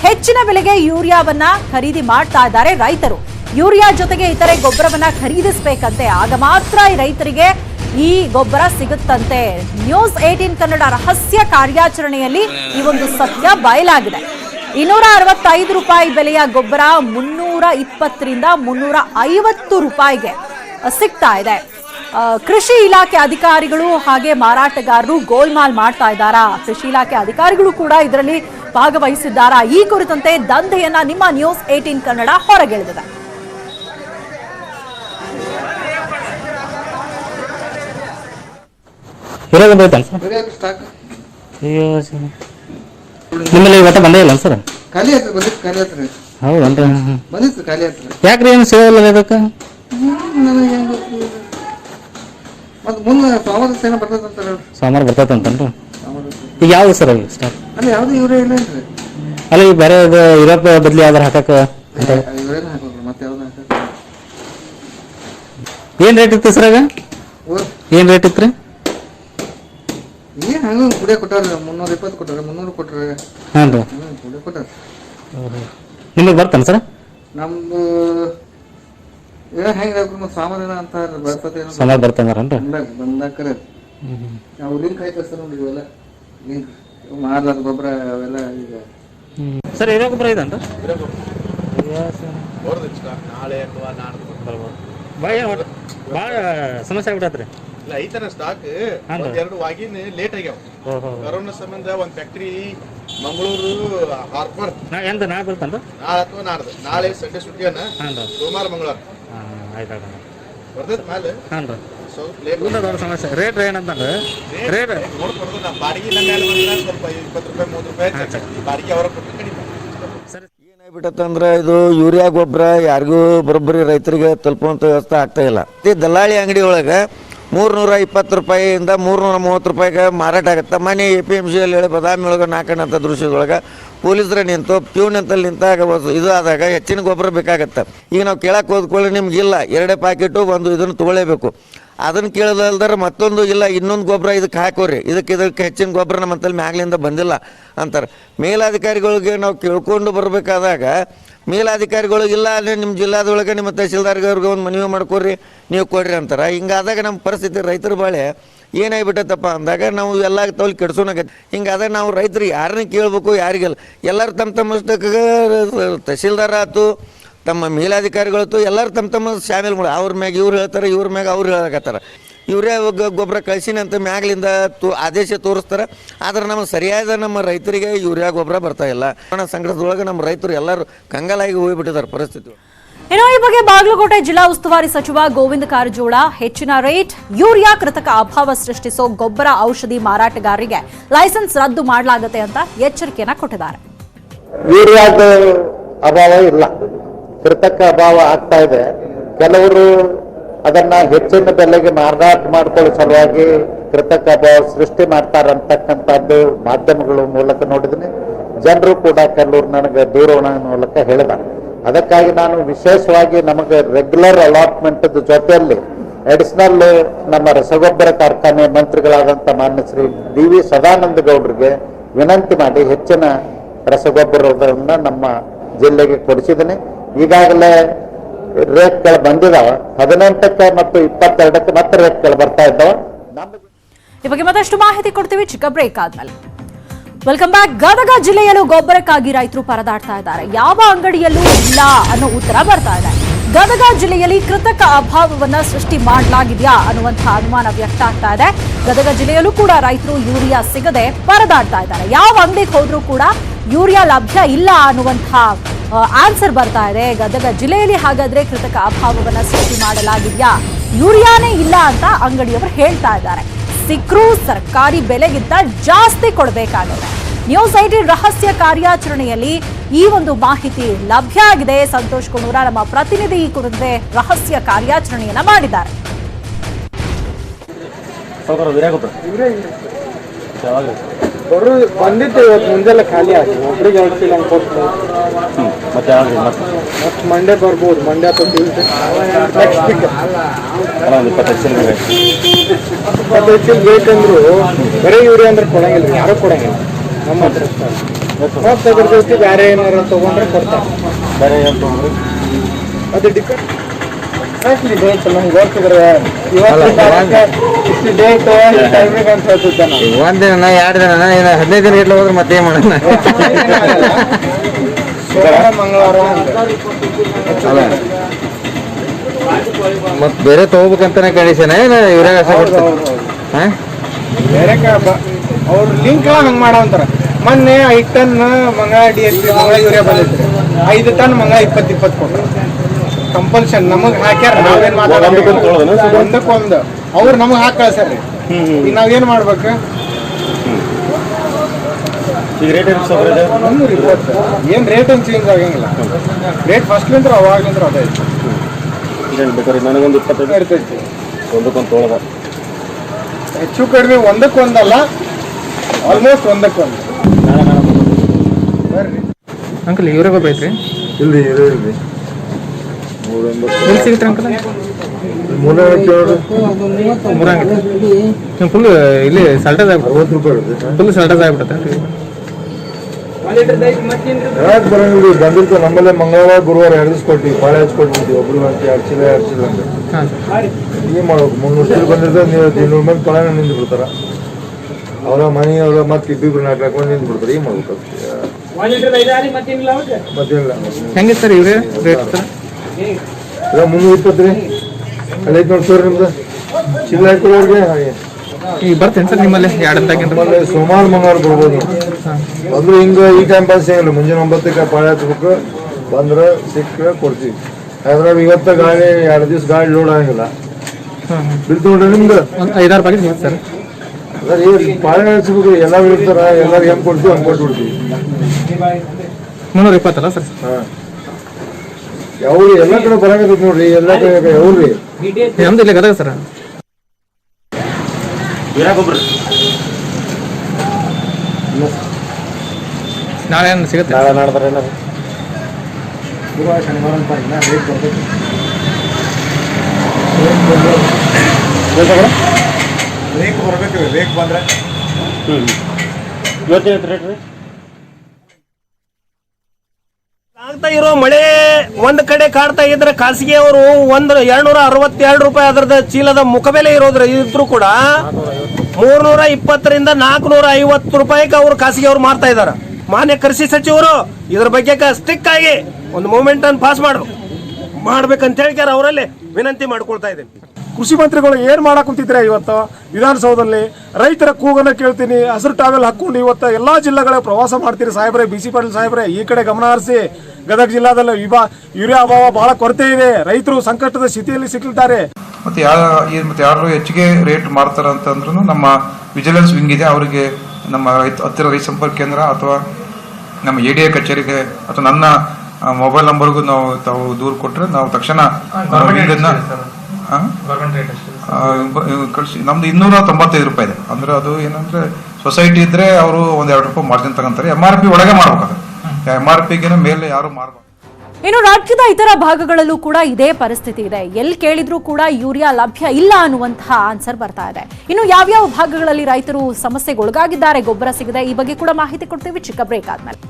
ಹೆಚ್ಚಿನ ಬೆಲೆಗೆ ಯೂರಿಯಾವನ್ನ ಖರೀದಿ ಮಾಡ್ತಾ ಇದ್ದಾರೆ ರೈತರು. ಯೂರಿಯಾ ಜೊತೆಗೆ ಇತರೆ ಗೊಬ್ಬರವನ್ನ ಖರೀದಿಸಬೇಕಂತೆ. ಆಗ ಮಾತ್ರ ಈ ರೈತರಿಗೆ ಈ ಗೊಬ್ಬರ ಸಿಗುತ್ತಂತೆ. ನ್ಯೂಸ್ ಏಟೀನ್ ಕನ್ನಡ ರಹಸ್ಯ ಕಾರ್ಯಾಚರಣೆಯಲ್ಲಿ ಈ ಒಂದು ಸತ್ಯ ಬಯಲಾಗಿದೆ. ಇನ್ನೂರ ಅರವತ್ತೈದು ರೂಪಾಯಿ ಬೆಲೆಯ ಗೊಬ್ಬರ ಮುನ್ನೂರ ಇಪ್ಪತ್ತರಿಂದ ಮುನ್ನೂರ ಐವತ್ತು ರೂಪಾಯಿಗೆ ಸಿಗ್ತಾ ಇದೆ. ಕೃಷಿ ಇಲಾಖೆ ಅಧಿಕಾರಿಗಳು ಹಾಗೆ ಮಾರಾಟಗಾರರು ಗೋಲ್ಮಾಲ್ ಮಾಡ್ತಾ ಇದ್ದಾರಾ? ಕೃಷಿ ಇಲಾಖೆ ಅಧಿಕಾರಿಗಳು ಕೂಡ ಇದರಲ್ಲಿ ಭಾಗವಹಿಸಿದ್ದಾರಾ? ಈ ಕುರಿತಂತೆ ದಂಧೆಯನ್ನ ನಿಮ್ಮ ನ್ಯೂಸ್ ಏಟೀನ್ ಕನ್ನಡ ಹೊರಗೆಳೆದಿದೆ. ಇರೋದು ಬೈತಲ್ಲ ಸರ್ ಅಯ್ಯೋ ಸರ್. ನಿಮ್ಮಲ್ಲಿ ಇವತ್ತು ಬಂದೇ ಇಲ್ಲ ಸರ್ ಖಾಲಿ ಆಯ್ತು ಬಂದಿತ್ತು ಖಾಲಿ ಆಯ್ತು ಹೌದನ್ರಿ ಬಂದಿತ್ತು ಖಾಲಿ ಆಯ್ತು ಯಾಕ್ರಿ ಏನು ಸಿಗೋಲ್ಲ ಇದಕ್ಕೆ? ಮತ್ತೆ ಮುಂದೆ ಸೋಮವಾರ ಸೇನೆ ಬರ್ತದೆ ಅಂತಾರೆ ಸೋಮವಾರ ಬರ್ತೈತೆ ಅಂತನ್ರಿ ಈಗ ಯಾವ್ದು ಸರ್ ಅಲ್ಲಿ ಸ್ಟಾಕ್ ಅಲ್ಲಿ ಯಾವ್ದು ಇವರೇ ಇಲ್ಲ ಅಲ್ಲಿ ಬೇರೆ ಇದು ಯುರೋಪ್ ಬದ್ಲಿ ಯಾವ್ದಾರು ಹಾಕಕ್ಕೆ ಇವರೇನು ಹಾಕೋದು ಮತ್ತೆ ಯಾವ್ದು ಹಾಕೋದು ಏನು ರೇಟ್ ಇತ್ತು ಸರ್ ಆಗ? ಏನು ರೇಟ್ ಇತ್ತು ರೀ? ಹಂಗ ಕೊಟ್ಟರೆ ಕೊಟ್ಟಾರ ಮುನ್ನೂರ ಇಪ್ಪತ್ತು ಕೊಟ್ಟಾರ ಮುನ್ನೂರು ಕೊಟ್ಟಾರ ಹಾಂ ರೀ ಹ್ಮ್ ಕುಡಿಯ ಕೊಟ್ಟಾರ ನಿಮಗೆ ಬರ್ತಾನೆ ಸರ್ ನಮ್ದು ಏ ಹೆಂಗ ಮತ್ತೆ ಸಾಮಾನ್ಯ ಅಂತ ಬರ್ತದೆ ಏನೋ ಸೋಮವಾರ ಬರ್ತಾನನ್ರಿ ಬಂದಾಗ ಬಂದಾಗ ಕರೆ ನಾವು ಲಿಂಕ್ ನೋಡಿ ಇವೆಲ್ಲ ಲಿಂಕ್ ಮಾರ್ಲಾದ ಗೊಬ್ಬರ ಅವೆಲ್ಲ ಈಗ ಸರ್ ಇರೋ ಗೊಬ್ಬರ ಇದನ್ರಿ ನಾಳೆ ಅಥವಾ ನಾಡ್ದು ಭಾಳ ಸಮಸ್ಯೆ ಆಗ್ಬಿಟ್ಟತ್ರಿ ಇಲ್ಲ ಐತನ ಸ್ಟಾಕ್ ಹಂಗ? ಎರಡು ವಾಗಿನ ಲೇಟ್ ಆಗ್ಯಾವ. ಕರೋನಾ ಸಂಬಂಧ ಒಂದ್ ಫ್ಯಾಕ್ಟ್ರಿ ಮಂಗಳೂರು ಹಾರ್ಪರ್ ನಾ ಎಂತ ನಾ ಬರ್ತಾನ್ರಿ? ನಾಳೆ ಅಥವಾ ನಾಡ್ದು. ನಾಳೆ ಸಂಡೆ ಸುಟ್ಟಿ ಅನ್ನ ಸೋಮವಾರ ಮಂಗಳವಾರ. ಹಾಂ ಆಯ್ತು ಆಯ್ತು ಬರ್ತೈತೆ ಮೇಲೆ. ಹಾಂ ರೀ ಸ್ವಲ್ಪ ಸಮಸ್ಯೆ. ರೇಟ್ ಏನಂತಂದ್ರೆ ರೇಟ್ ನೋಡ್ಕೊಡೋದು ನಾವು. ಬಾಡಿಗೆ ನಮ್ಮ ಬಂದ್ರೆ ಸ್ವಲ್ಪ ಇಪ್ಪತ್ತು ರೂಪಾಯಿ ಮೂವತ್ತು ರೂಪಾಯಿ. ಬಾಡಿಗೆ ಅವರ ಕೊಟ್ಟು ಕಡಿಮೆ. ಏನಾಗ್ಬಿಟ್ಟತ್ತಂದ್ರೆ ಇದು ಯೂರಿಯಾ ಗೊಬ್ಬರ ಯಾರಿಗೂ ಬರೋಬ್ಬರಿ ರೈತರಿಗೆ ತಲುಪುವಂಥ ವ್ಯವಸ್ಥೆ ಆಗ್ತಾ ಇಲ್ಲ. ಈ ದಲ್ಲಾಳಿ ಅಂಗಡಿ ಒಳಗೆ ಮೂರ್ನೂರ ಇಪ್ಪತ್ತು ರೂಪಾಯಿಯಿಂದ ಮೂರ್ನೂರ ಮೂವತ್ತು ರೂಪಾಯಿಗೆ ಮಾರಾಟ ಆಗುತ್ತೆ. ಮನೆ ಎ ಪಿ ಎಂ ಸಿಯಲ್ಲಿ ಹೇಳಿ ಬದಾಮಿ ಒಳಗೆ ನಾಲ್ಕಣಂಥ ದೃಶ್ಯದೊಳಗೆ ಪೊಲೀಸರ ನಿಂತು ಪ್ಯೂನ್ ಅಂತಲ್ಲಿ ನಿಂತಾಗ ಇದು ಆದಾಗ ಹೆಚ್ಚಿನ ಗೊಬ್ಬರ ಬೇಕಾಗತ್ತೆ. ಈಗ ನಾವು ಕೇಳಕ್ಕೆ ಹೋದ್ಕೊಳ್ಳಿ, ನಿಮ್ಗೆ ಇಲ್ಲ. ಎರಡೇ ಪ್ಯಾಕೆಟು ಒಂದು ಇದನ್ನು ತೊಗೊಳ್ಳೇಬೇಕು. ಅದನ್ನು ಕೇಳೋದಲ್ದಾರೆ ಮತ್ತೊಂದು ಇಲ್ಲ, ಇನ್ನೊಂದು ಗೊಬ್ಬರ ಇದಕ್ಕೆ ಹಾಕೋರಿ. ಇದಕ್ಕೆ ಇದಕ್ಕೆ ಹೆಚ್ಚಿನ ಗೊಬ್ಬರ ನಮ್ಮ ಮ್ಯಾಗ್ಲಿಂದ ಬಂದಿಲ್ಲ ಅಂತಾರೆ. ಮೇಲಾಧಿಕಾರಿಗಳಿಗೆ ನಾವು ಕೇಳ್ಕೊಂಡು ಬರಬೇಕಾದಾಗ ಮೇಲಾಧಿಕಾರಿಗಳು ಇಲ್ಲ ಅಂದರೆ ನಿಮ್ಮ ಜಿಲ್ಲಾದೊಳಗೆ ನಿಮ್ಮ ತಹಸೀಲ್ದಾರ್ಗವ್ರಿಗೆ ಒಂದು ಮನವಿ ಮಾಡ್ಕೊರಿ ನೀವು ಕೊಡ್ರಿ ಅಂತಾರೆ. ಹಿಂಗಾದಾಗ ನಮ್ಮ ಪರಿಸ್ಥಿತಿ ರೈತರ ಬಾಳೆ ಏನಾಗ್ಬಿಟ್ಟತ್ತಪ್ಪ ಅಂದಾಗ ನಾವು ಎಲ್ಲ ತೋಲ್ ಕೆಡ್ಸೋನಾಗತ್ತೆ ಹಿಂಗಾದಾಗ ನಾವು ರೈತರು ಯಾರನ್ನ ಕೇಳಬೇಕು ಯಾರಿಗೆಲ್ಲ ಎಲ್ಲರೂ ತಮ್ಮ ತಮ್ಮಷ್ಟಕ್ಕೆ ತಹಸೀಲ್ದಾರ್ ಆಯ್ತು ತಮ್ಮ ಮೇಲಾಧಿಕಾರಿಗಳತ್ತು ಎಲ್ಲರೂ ತಮ್ಮ ತಮ್ಮ ಶಾಮಿಲ್ ಮಾಡಿ ಅವ್ರ ಮ್ಯಾಗ ಇವ್ರು ಹೇಳ್ತಾರೆ, ಇವ್ರ ಮ್ಯಾಗ ಅವ್ರು ಹೇಳಕತ್ತಾರ. ಇವರೇ ಗೊಬ್ಬರ ಕಳ್ಸಿನಿ ಅಂತ ಮ್ಯಾಗ್ಲಿಂದ ತೋ ಆದೇಶ ತೋರಿಸ್ತಾರೆ. ಆದ್ರೆ ನಮ್ಮ ಸರಿಯಾದ ನಮ್ಮ ರೈತರಿಗೆ ಯೂರಿಯಾ ಗೊಬ್ಬರ ಬರ್ತಾ ಇಲ್ಲ. ಹಣ ಸಂಗ್ರಹದೊಳಗೆ ನಮ್ಮ ರೈತರು ಎಲ್ಲರೂ ಕಂಗಾಲಾಗಿ ಹೋಗಿಬಿಟ್ಟಿದ್ದಾರೆ ಪರಿಸ್ಥಿತಿ ಇನ್ನು ಈ ಬಗ್ಗೆ ಬಾಗಲಕೋಟೆ ಜಿಲ್ಲಾ ಉಸ್ತುವಾರಿ ಸಚಿವ ಗೋವಿಂದ ಕಾರಜೋಳ ಹೆಚ್ಚಿನ ರೇಟ್ ಯೂರಿಯಾ ಕೃತಕ ಅಭಾವ ಸೃಷ್ಟಿಸೋ ಗೊಬ್ಬರ ಔಷಧಿ ಮಾರಾಟಗಾರರಿಗೆ ಲೈಸೆನ್ಸ್ ರದ್ದು ಮಾಡಲಾಗುತ್ತೆ ಅಂತ ಎಚ್ಚರಿಕೆಯನ್ನ ಕೊಟ್ಟಿದ್ದಾರೆ. ಯೂರಿಯಾದ ಅಭಾವ ಇಲ್ಲ. ಕೃತಕ ಅಭಾವ ಆಗ್ತಾ ಇದೆ. ಕೆಲವರು ಅದನ್ನ ಹೆಚ್ಚಿನ ಬೆಲೆಗೆ ಮಾರಾಟ ಮಾಡ್ಕೊಳ್ಳೋ ಸಲುವಾಗಿ ಕೃತಕ ಸೃಷ್ಟಿ ಮಾಡ್ತಾರಂತಕ್ಕಂಥದ್ದು ಮಾಧ್ಯಮಗಳ ಮೂಲಕ ನೋಡಿದ್ದೀನಿ. ಜನರು ಕೂಡ ಕೆಲವರು ನನಗೆ ದೂರವಾಣಿ ಮೂಲಕ ಹೇಳಿದ ಅದಕ್ಕಾಗಿ ನಾನು ವಿಶೇಷವಾಗಿ ನಮಗೆ ರೆಗ್ಯುಲರ್ ಅಲಾಟ್ಮೆಂಟ್ ಜೊತೆಯಲ್ಲಿ ಅಡಿಷನಲ್ ನಮ್ಮ ರಸಗೊಬ್ಬರ ಕಾರ್ಖಾನೆ ಮಂತ್ರಿಗಳಾದಂಥ ಮಾನ್ಯ ಶ್ರೀ ಡಿ ವಿ ಸದಾನಂದ ಗೌಡ್ರಿಗೆ ವಿನಂತಿ ಮಾಡಿ ಹೆಚ್ಚಿನ ರಸಗೊಬ್ಬರವನ್ನು ನಮ್ಮ ಜಿಲ್ಲೆಗೆ ಕೊಡಿಸಿದ್ದೀನಿ. ಈಗಾಗಲೇ ರೇಟ್ಗಳು ಬಂದಿದಾವ. ಹದಿನೆಂಟಕ್ಕೆ ಮತ್ತು ಇಪ್ಪತ್ತೆರಡಕ್ಕೆ ಮತ್ತೆ ರೇಟ್ಗಳು ಬರ್ತಾ ಇದ್ದಾವೆ. ಈ ಬಗ್ಗೆ ಮತ್ತಷ್ಟು ಮಾಹಿತಿ ಕೊಡ್ತೀವಿ. ಚಿಕ್ಕ ಬ್ರೇಕ್ ಆದ್ಮೇಲೆ. ವೆಲ್ಕಮ್ ಬ್ಯಾಕ್ ಗದಗ ಜಿಲ್ಲೆಯಲ್ಲೂ ಗೊಬ್ಬರಕ್ಕಾಗಿ ರೈತರು ಪರದಾಡ್ತಾ ಇದ್ದಾರೆ. ಯಾವ ಅಂಗಡಿಯಲ್ಲೂ ಇಲ್ಲ ಅನ್ನೋ ಉತ್ತರ ಬರ್ತಾ ಇದೆ. ಗದಗ ಜಿಲ್ಲೆಯಲ್ಲಿ ಕೃತಕ ಅಭಾವವನ್ನು ಸೃಷ್ಟಿ ಮಾಡಲಾಗಿದೆಯಾ ಅನ್ನುವಂತಹ ಅನುಮಾನ ವ್ಯಕ್ತ ಆಗ್ತಾ ಇದೆ. ಗದಗ ಜಿಲ್ಲೆಯಲ್ಲೂ ಕೂಡ ರೈತರು ಯೂರಿಯಾ ಸಿಗದೆ ಪರದಾಡ್ತಾ ಇದ್ದಾರೆ. ಯಾವ ಅಂಗಡಿಗೆ ಹೋದ್ರೂ ಕೂಡ ಯೂರಿಯಾ ಲಭ್ಯ ಇಲ್ಲ ಅನ್ನುವಂತಹ ಆನ್ಸರ್ ಬರ್ತಾ ಇದೆ. ಗದಗ ಜಿಲ್ಲೆಯಲ್ಲಿ ಹಾಗಾದ್ರೆ ಕೃತಕ ಅಭಾವವನ್ನು ಸೃಷ್ಟಿ ಮಾಡಲಾಗಿದೆಯಾ? ಯೂರಿಯಾನೇ ಇಲ್ಲ ಅಂತ ಅಂಗಡಿಯವರು ಹೇಳ್ತಾ ಇದ್ದಾರೆ. ಸಿಕ್ಕರೂ ಸರ್ಕಾರಿ ಬೆಲೆಗಿಂತ ಜಾಸ್ತಿ ಕೊಡಬೇಕಾಗುತ್ತೆ. ನ್ಯೂಸ್ ಐಟಿನ್ ರಹಸ್ಯ ಕಾರ್ಯಾಚರಣೆಯಲ್ಲಿ ಈ ಒಂದು ಮಾಹಿತಿ ಲಭ್ಯ ಆಗಿದೆ. ಸಂತೋಷ್ ಕುಣೂರ ನಮ್ಮ ಪ್ರತಿನಿಧಿ ಈ ಕುರಿತಂತೆ ರಹಸ್ಯ ಕಾರ್ಯಾಚರಣೆಯನ್ನ ಮಾಡಿದ್ದಾರೆ. ಬಂದಿತ್ತು ಇವತ್ತು ಮುಂಜಾನೆ ಖಾಲಿ ಆಗಿ. ಒಬ್ರಿಗೆ ಎರಡು ಚೀಲ ಹಂಗೆ ಕೊಟ್ಟು. ಮತ್ತೆ ಮತ್ತೆ. ಮತ್ತೆ ಮಂಡೇ ಬರ್ಬೋದು. ಮಂಡ್ಯ ಅಥವಾ ಟ್ಯೂಸ್ಡೇ ನೆಕ್ಸ್ಟ್ ವೀಕ್ ಒಂದು ಇಪ್ಪತ್ತೈದು ಸಲ ಇಪ್ಪತ್ತೈದು ಚೀಲ ಬೇಕಂದ್ರು ಬರೀ ಇವ್ರಿ ಅಂದ್ರೆ ಕೊಡಂಗಿಲ್ಲ. ಯಾರು ಕೊಡಂಗಿಲ್ಲ. ನಮ್ಮ ಹತ್ರ. ಮತ್ತೆ ಅದ್ರ ಜೊತೆ ಬೇರೆ ಏನಾರ ತಗೊಂಡ್ರೆ ಕೊಡ್ತಾರೆ. ಬೇರೆ ಏನು ತೊಗೊಂಡ್ರಿ? ಅದು ಡಿಪೆಂಡ್ ಡೇಟ್ ನಮ್ಗೆ ಗೊತ್ತಿದ್ರೆ ಇವತ್ತು ತಾರೀಕು ಇಷ್ಟು ಡೇಟ್ ಈ ಟೈಮಿಗೆ ಅಂತ ಹೇಳ್ತಿದ್ದೆ ನಾನು. ಒಂದ್ ದಿನ ಎರಡು ದಿನ ಏನ ಹದಿನೈದು ದಿನ ಇಟ್ಲ ಹೋದ್ರೆ ಮತ್ತೆ ಏನು ಮಾಡೋಣ ಸೋಮವಾರ ಮಂಗಳವಾರ ಅಲ್ಲ. ಮತ್ ಬೇರೆ ತಗೋಬೇಕಂತಾನೆ ಕಂಡೀಷನ್ ಏನು ಇವ್ರಾಗ ಹಾ? ಬೇರೆ ಅವ್ರು ಲಿಂಕ್ ಹಂಗೆ ಅಂತಾರೆ. ಮೊನ್ನೆ ಐದು ಟನ್ ಮಂಗ D S P Mangala urea ಬಂದೈತ್ರಿ ಐದು ಟನ್ ಮಂಗ ಇಪ್ಪತ್ತು ಇಪ್ಪತ್ತು ಕೊಟ್ಟು ಕಂಪಲ್ಷನ್ ನಮಗ್ ಹಾಕ್ಯಾರ ನಾವೇನ್? ಮಾತಾಡೋದು ಒಂದಕ್ಕೊಂದು ಅವ್ರು ನಮಗ್ ಹಾಕಿ ಕಳ್ಸ್ಯಾರ್ರಿ ಈಗ ನಾವೇನ್ ಮಾಡ್ಬೇಕು? ಈಗ ರೇಟ್ ಏನು ಏನ್ ರೇಟ್ ಏನು ಚೇಂಜ್ ಆಗಂಗಿಲ್ಲ. ರೇಟ್ ಫಸ್ಟ್ಲಿಂತ್ರ ಅವಾಗ್ಲಿಂತ್ರ ಅದೇ ಬೇಕಾದ್ರೆ ನನಗೊಂದು ಇಪ್ಪತ್ತೈದು. ಇರ್ತೈತಿ ಒಂದಕ್ಕೊಂದು ಹೆಚ್ಚು ಕಡಿಮೆ ಒಂದಕ್ಕೊಂದಲ್ಲ ಆಲ್ಮೋಸ್ಟ್ ಒಂದಕ್ಕೊಂದು. ಬರ್ರಿ. ಅಂಕಲ್ ಇವ್ರ ಗೊಬ್ಬರ ಐತ್ರಿ ಇಲ್ಲಿ ಇದೆ ಇಲ್ಲಿ ಎಲ್ಲಿ ಸಿಗುತ್ತೆ ಅಂಕಲ್ ಮೂರಂಗ ಫುಲ್ ಇಲ್ಲಿ ಸಲ್ಟೇಜ್ ಆಗ್ಬಿಡುತ್ತೆ. ಫುಲ್ ಸಲ್ಟೇಜ್ ಆಗ್ಬಿಡುತ್ತೆ. ಯಾಕೆ ಬರಂಗಿಲ್ಲ ಬಂದಿರ್ತ ನಮ್ಮಲ್ಲೇ ಮಂಗಳವಾರ ಗುರುವಾರ ಎರಡು ದಿವಸ ಕೊಟ್ಟಿವಿ ಪಾಳೆ ಹೆಚ್ಚು ಕೊಟ್ಬಿಡ್ತೀವಿ ಒಬ್ರು ಅಂತ ಎರಡು ಚೀಲ ಎರಡು ಚೀಲ ಅಂತ ಏನು ಮಾಡ್ಬೇಕು ಮುನ್ನೂರು ಚೀಲ ಬಂದಿರ್ತದೆ ನೀವು ಇನ್ನೂರು ಮಂದಿ ತೊಳೆನ ನಿಂತು ಬಿಡ್ತಾರ ಅವರ ಮನೆಯವರ ಮತ್ತೆ ಇಬ್ಬಿಬ್ರು ನಾಲ್ಕು ಹಾಕೊಂಡು ಮಂದಿ ನಿಂತು ಬಿಡ್ತಾರೆ ಏನು ಮಾಡ್ಬೇಕು ಮತ್ತೇನಿಲ್ಲ. ಹೆಂಗೆ ಸರ್ ಇವ್ರೆ ರೇಟ್ ಸರ್? ಮುನ್ನೂರ ಇಪ್ಪತ್ತು ರೀ. ಅಲ್ಲಿ ಐತೆ ನೋಡಿ ಸರ್ ನಿಮ್ದು? ಚಿಲ್ಲ ಹಾಕೊಳ್ಳೋರಿಗೆ ಹಾಗೆ ಈಗ ಬರ್ತೇನೆ ಸರ್ ನಿಮ್ಮಲ್ಲಿ ಎರಡು ಸೋಮವಾರ ಮಂಗಳವಾರ ಬರ್ಬೋದು. ಅಂದ್ರೆ ಹಿಂಗ ಈ ಟೈಮ್ ಪಾಸ್ ಏನಿಲ್ಲ ಮುಂಜಾನೆ ಒಂಬತ್ತಕ್ಕೆ ಪಾಳೆ ಹಚ್ಬೇಕು ಬಂದ್ರೆ ಸಿಕ್ಕ ಕೊಡ್ತೀವಿ. ಅದ್ರಾಗ ಇವತ್ತ ಗಾಡಿ ಎರಡು ದಿವಸ ಗಾಡಿ ಲೋಡ್ ಆಗಿಲ್ಲ ಬಿಲ್ ತಗೊಂಡ್ರೆ ನಿಮ್ದು? ಒಂದು ಐದಾರು ಪ್ಯಾಕೆಟ್ ಸಿಗುತ್ತೆ ಸರ್. ಅದ್ರ ಏನ್ ಪಾಳೆ ಹಚ್ಬೇಕು ಎಲ್ಲ ಇರ್ತಾರ ಎಲ್ಲರೂ ಹೆಂಗ್ ಕೊಡ್ತೀವಿ ಹಂಗ್ ಕೊಟ್ಬಿಡ್ತೀವಿ. ಮುನ್ನೂರ ಇಪ್ಪತ್ತಲ್ಲ ಸರ್? ಹಾ. ಯಾವ್ರಿ ಎಲ್ಲ ಕಡೆ ಬರಂಗೈತಿ ನೋಡ್ರಿ ಎಲ್ಲ ಕಡೆ ಯಾವ್ರಿ? ನಮ್ದು ಇಲ್ಲ ಗದಗ ಸರ್. ನಾಳೆ ಏನು ಸಿಗುತ್ತೆ? ನಾಳೆ ನಾಡ್ದಾರೆ ಏನಾರು ಗುರುವಾರ ಶನಿವಾರ ಅಂತ ಇನ್ನ ರೇಟ್ ಬರ್ತೈತಿ ರೇಕ್ ಬರ್ಬೇಕು ರೇಕ್ ಬಂದ್ರೆ. ಹ್ಞೂ ಇವತ್ತಿನ ರೇಟ್ ರೀ ಆಗ್ತಾ ಇರೋ ಮಳೆ ಒಂದ್ ಕಡೆ ಕಾಡ್ತಾ ಇದ್ರೆ ಖಾಸಗಿ ಅವರು ಒಂದ್ ಎರಡ್ನೂರ ಅರವತ್ತೆರಡು ರೂಪಾಯಿ ಅದರದ ಚೀಲದ ಮುಖಬೆಲೆ ಇರೋದ್ರ ಇದ್ರು ಕೂಡ ಮೂರ್ನೂರ ಇಪ್ಪತ್ತರಿಂದ ನಾಲ್ಕುನೂರ ಐವತ್ತು ರೂಪಾಯಿಗೆ ಅವರು ಖಾಸಗಿ ಅವರು ಮಾರ್ತಾ ಇದಾರ. ಮಾನ್ಯ ಕೃಷಿ ಸಚಿವರು ಇದ್ರ ಬಗ್ಗೆ ಸ್ಟಿಕ್ ಆಗಿ ಒಂದು ಮೂಮೆಂಟ್ ಅನ್ನು ಪಾಸ್ ಮಾಡ್ರು. ಮಾಡ್ಬೇಕಂತ ಹೇಳ್ಕ್ಯಾರ ಅವರಲ್ಲಿ ವಿನಂತಿ ಮಾಡ್ಕೊಳ್ತಾ ಇದ್ದೀನಿ. ಕೃಷಿ ಮಂತ್ರಿಗಳು ಏನ್ ಮಾಡಕ್ ಕುಂತಿದ್ರೆ ಇವತ್ತು ವಿಧಾನಸೌಧದಲ್ಲಿ? ರೈತರ ಕೂಗನ್ನ ಕೇಳ್ತೀನಿ ಹಸಿರು ಟಾವೆಲ್ ಹಾಕೊಂಡು ಇವತ್ತು ಎಲ್ಲಾ ಜಿಲ್ಲೆಗಳ ಪ್ರವಾಸ ಮಾಡ್ತೀರಿ ಸಾಹೇಬ್ರೆ ಬಿ ಸಿ ಪಾಟೀಲ್ ಸಾಹೇಬ್ರೆ ಈ ಕಡೆ ಗಮನ ಹರಿಸಿ. ಗದಗ ಜಿಲ್ಲಾದಲ್ಲಿ ವಿಭಾ ಯೂರಿಯಾ ಅಭಾವ ಬಹಳ ಕೊರತೆ ಇದೆ. ರೈತರು ಸಂಕಷ್ಟದ ಸ್ಥಿತಿಯಲ್ಲಿ ಸಿಕ್ಕಿದ್ದಾರೆ. ಮತ್ತು ಯಾರು ಮತ್ತೆ ಯಾರು ಹೆಚ್ಚಿಗೆ ರೇಟ್ ಮಾಡ್ತಾರೆ ಅಂತಂದ್ರೂ ನಮ್ಮ ವಿಜಿಲೆನ್ಸ್ ವಿಂಗ್ ಇದೆ. ಅವರಿಗೆ ನಮ್ಮ ರೈತ ಹತ್ತಿರ ರೈತ ಸಂಪರ್ಕ ಕೇಂದ್ರ ಅಥವಾ ನಮ್ಮ ಎ ಡಿ ಎ ಕಚೇರಿಗೆ ಅಥವಾ ನನ್ನ ಮೊಬೈಲ್ ನಂಬರ್ಗೂ ನಾವು ತಾವು ದೂರು ಕೊಟ್ಟರೆ ನಾವು ತಕ್ಷಣ ಇದನ್ನ ಕಳಿಸಿ ನಮ್ದು ಇನ್ನೂರ ತೊಂಬತ್ತೈದು ರೂಪಾಯಿ ಇದೆ. ಅಂದ್ರೆ ಅದು ಏನಂದ್ರೆ ಸೊಸೈಟಿ ಇದ್ರೆ ಅವರು ಒಂದ್ ಎರಡು ರೂಪಾಯಿ ಮಾರ್ಜಿನ್ ತಗೊಂತಾರೆ. ಎಂ ಆರ್ ಪಿ ಒಳಗೆ ಮಾಡ್ಬೇಕು ಎಂ ಆರ್ ಪಿಗಿನ ಮೇಲೆ ಯಾರು ಮಾರ್ಬಾರ್ದು. ಇನ್ನು ರಾಜ್ಯದ ಇತರ ಭಾಗಗಳಲ್ಲೂ ಕೂಡ ಇದೇ ಪರಿಸ್ಥಿತಿ ಇದೆ. ಎಲ್ಲಿ ಕೇಳಿದ್ರೂ ಕೂಡ ಯೂರಿಯಾ ಲಭ್ಯ ಇಲ್ಲ ಅನ್ನುವಂತಹ ಆನ್ಸರ್ ಬರ್ತಾ ಇದೆ. ಇನ್ನು ಯಾವ್ಯಾವ ಭಾಗಗಳಲ್ಲಿ ರೈತರು ಸಮಸ್ಯೆಗೆ ಒಳಗಾಗಿದ್ದಾರೆ ಗೊಬ್ಬರ ಸಿಗದೆ ಈ ಬಗ್ಗೆ ಕೂಡ ಮಾಹಿತಿ ಕೊಡ್ತೀವಿ. ಚಿಕ್ಕ ಬ್ರೇಕ್ ಆದ್ಮೇಲೆ.